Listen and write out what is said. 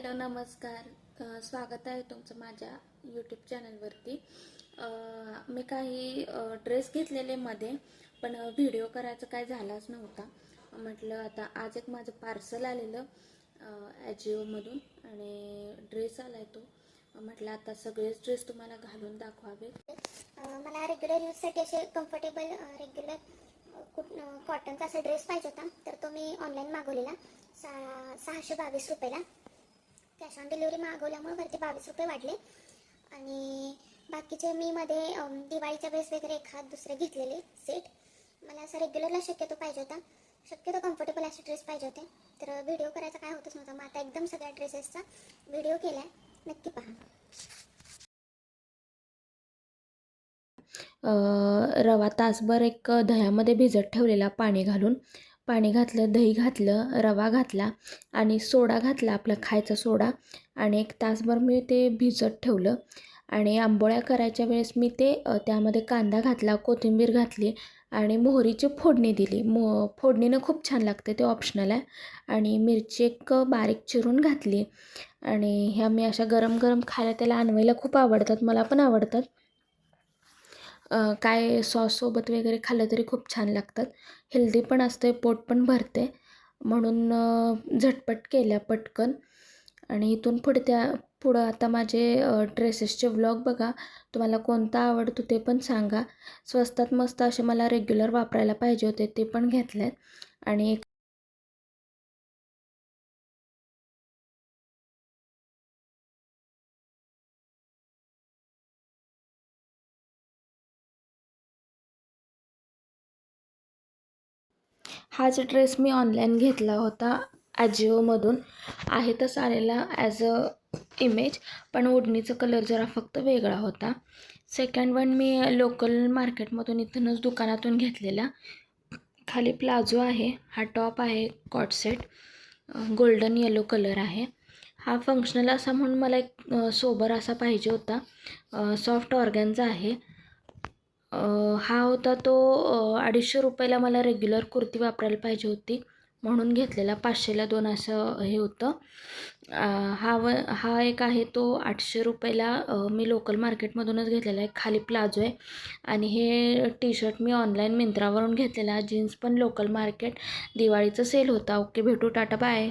Hello नमस्कार. स्वागत आहे तुमचं माझ्या यूट्यूब चॅनलवरती मी काही ड्रेस घेतलेले मध्ये पण व्हिडिओ करायचं काय झालाच नव्हता. म्हटलं आता आज एक माझं पार्सल आलेलं ॲजिओमधून आणि ड्रेस आला आहे तो. म्हटलं आता सगळेच ड्रेस तुम्हाला घालून दाखवावे. मला रेग्युलर यूजसाठी असे कम्फर्टेबल रेग्युलर कॉटनचा असा ड्रेस पाहिजे होता. तर तो मी ऑनलाईन मागवलेला. सहाशे बावीस रुपयाला. कॅश ऑन डिलिव्हरी मागवल्यामुळे वरती बावीस रुपये वाढले. आणि बाकीचे मी मध्ये दिवाळीच्या वेळेस वगैरे एखाद दुसरे घेतलेले सेट मला असं रेग्युलरला शक्यतो पाहिजे होता. शक्यतो कम्फर्टेबल असे ड्रेस पाहिजे होते. तर व्हिडिओ करायचा काय होतच नव्हता. मग आता एकदम सगळ्या ड्रेसेसचा व्हिडिओ केला आहे नक्की पहा. रवा तासभर एक दह्यामध्ये भिजत ठेवलेला पाणी घालून पाणी घातलं दही घातलं रवा घातला आणि सोडा घातला आपला खायचा सोडा आणि एक तासभर मी ते भिजत ठेवलं आणि आंबोळ्या करायच्या वेळेस मी ते त्यामध्ये कांदा घातला कोथिंबीर घातली आणि मोहरीची फोडणी दिली. मो फोडणीनं खूप छान लागते ते ऑप्शनल आहे. आणि मिरची एक बारीक चिरून घातली आणि ह्या मी अशा गरम गरम खायला त्याला आणवायला खूप आवडतात मला पण आवडतात. काय सॉससोबत वगैरे खाल्लं तरी खूप छान लागतात. हेल्दी पण असते पोट पण भरते. म्हणून झटपट केल्या पटकन. आणि इथून पुढत्या पुढं आता माझे ड्रेसेसचे व्लॉग बघा. तुम्हाला कोणता आवडतो ते पण सांगा. स्वस्तात मस्त असे मला रेग्युलर वापरायला पाहिजे होते ते पण घेतले आणि हाच ड्रेस मी ऑनलाईन घेतला होता ॲजिओमधून आहे तसा आलेला ॲज अ इमेज पण ओढणीचा कलर जरा फक्त वेगळा होता. सेकंड वन मी लोकल मार्केटमधून इथूनच दुकानातून घेतलेला. खाली प्लाझो आहे हा टॉप आहे कॉट सेट गोल्डन येलो कलर आहे. हा फंक्शनल असा म्हणून मला एक सोबर असा पाहिजे होता. सॉफ्ट ऑर्गॅनचा आहे. हा होता तो अडीचशे रुपयाला मला रेग्युलर कुर्ती वापरायला पाहिजे होती. म्हणून घेतलेला पाचशेला दोन असं हे होतं. हा व हा एक आहे तो आठशे रुपयाला मी लोकल मार्केटमधूनच घेतलेला आहे. खाली प्लाझो आहे. आणि हे टी शर्ट मी ऑनलाईन मिंत्रावरून घेतलेला. जीन्स पण लोकल मार्केट दिवाळीचं सेल होता. ओके भेटू. Tata bye